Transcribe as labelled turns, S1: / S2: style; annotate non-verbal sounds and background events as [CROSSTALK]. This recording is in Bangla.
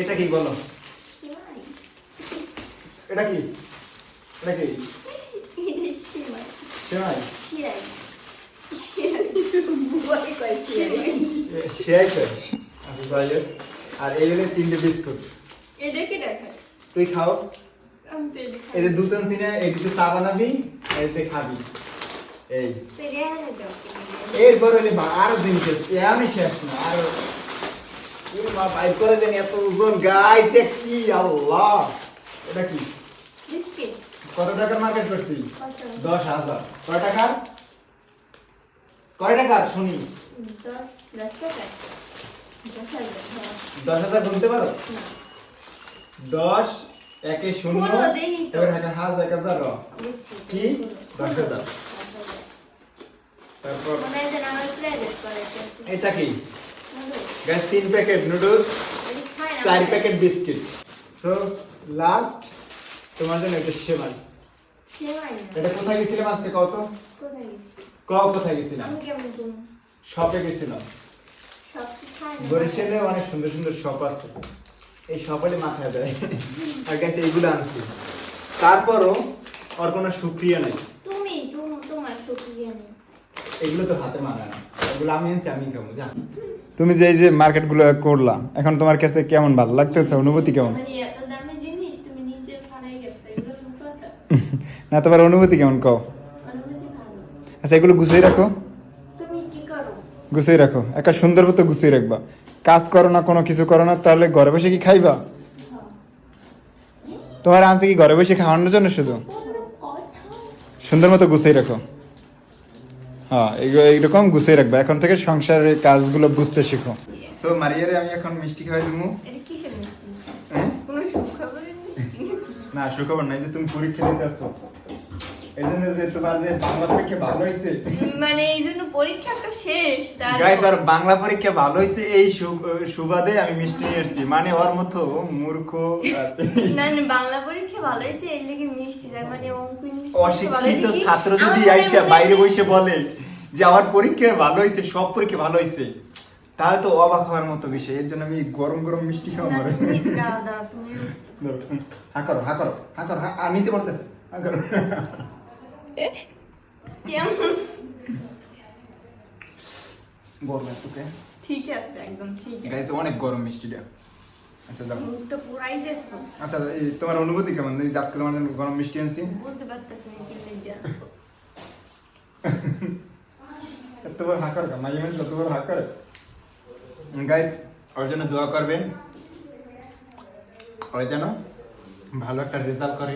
S1: এটা কি বলো? এটা কি? এটা কি? সেমাই? আচ্ছা যাই হোক। আর এই হলো তিনটে বিস্কুট। তুই খাও। এই যে দুটো সিনে এই দুটো চা বানাবি এতে খাবি। এই। এরপর হলে আরও দিন আমি শেষ না আরও মা বাইর করে দেন এত ওজন। গাইছে কি আল্লাহ? এটা কি? কত টাকার মার্কেট করছি? দশ হাজার। কয় টাকার? কয় টাকার? শুনি। দশ হাজার গুনতে পারো? দশ একে শূন্য। এবার একটা হাজার এক হাজার। কি? দশ হাজার। তারপর এটা কি? গ্যাস তিন প্যাকেট নুডলস চার প্যাকেট বিস্কিট সো লাস্ট তোমার জন্য এটা সেমাই। এটা কোথায় গেছিলাম আজকে কত ক কোথায় গেছিলাম? শপে গেছিলাম। বরিশালে অনেক সুন্দর সুন্দর শপ আছে। এই শপে মাথায় দেয়। [LAUGHS] আর কাছে এইগুলো আনছি। তারপরও ওর কোনো সুক্রিয়া নাই।
S2: তুমি তুমি তোমার শুকিয়ে নেই।
S1: এগুলো তো হাতে মানায় না। এগুলো আমি আনছি আমি খাব যা তুমি যে এই যে মার্কেটগুলো করলা এখন তোমার কাছে কেমন ভালো লাগতেছে? অনুভূতি কেমন?
S2: মানে
S1: না তোমার অনুভূতি কেমন কও? আচ্ছা এগুলো গুছিয়ে রাখো। গুছিয়ে রাখো। একটা সুন্দর মতো গুছিয়ে রাখবা। কাজ করো না কোনো কিছু করো না তাহলে ঘরে বসে কি খাইবা? তোমার আনছে কি ঘরে বসে খাওয়ানোর জন্য শুধু? সুন্দর মতো গুছিয়ে রাখো। হ্যাঁ এইরকম গুছিয়ে রাখবে। এখন থেকে সংসারের কাজগুলো বুঝতে শিখো। তো মারিয়ারে আমি এখন মিষ্টি খাওয়াই দেবো
S2: এটা কিসের মিষ্টি?
S1: হ্যাঁ? না সুখবর নাই যে তুমি পরীক্ষা দিতে আসছো। এই জন্য যে তোমার যে বাংলা পরীক্ষা ভালো হয়েছে।
S2: মানে এই জন্য পরীক্ষাটা শেষ
S1: গাইস আর বাংলা পরীক্ষা ভালো হয়েছে এই সুবাদে আমি মিষ্টি নিয়ে এসেছি। মানে ওর মতো মূর্খ [LAUGHS]
S2: না না বাংলা পরীক্ষা ভালো হয়েছে এর লেগে মিষ্টি তার মানে অঙ্ক ইংলিশ
S1: অশিক্ষিত ছাত্র যদি আইসা বাইরে বসে বলে যে আমার পরীক্ষা ভালো হয়েছে সব পরীক্ষা ভালো হয়েছে তাহলে তো অবাক হওয়ার মতো বিষয়। এর জন্য আমি গরম গরম মিষ্টি খাওয়া মরে। [LAUGHS] হা করো হা করো হা করো হা নিচে পড়তেছে হা করো। [LAUGHS]
S2: কেমন?
S1: গরম তোকে
S2: ঠিক আছে একদম ঠিক আছে।
S1: গাইস অনেক গরম মিষ্টিটা আচ্ছা দাও
S2: মুখটা পুরাই দেছো
S1: আচ্ছা তোমার অনুভূতি কেমন? এই আজকে তোমার গরম মিষ্টি আনছি।
S2: বলতে পারতেছি না কি
S1: মানুষ এতবার হা করে গাইস ওর জন্য দোয়া করবেন। ওই যেন ভালো একটা রেজাল্ট করে।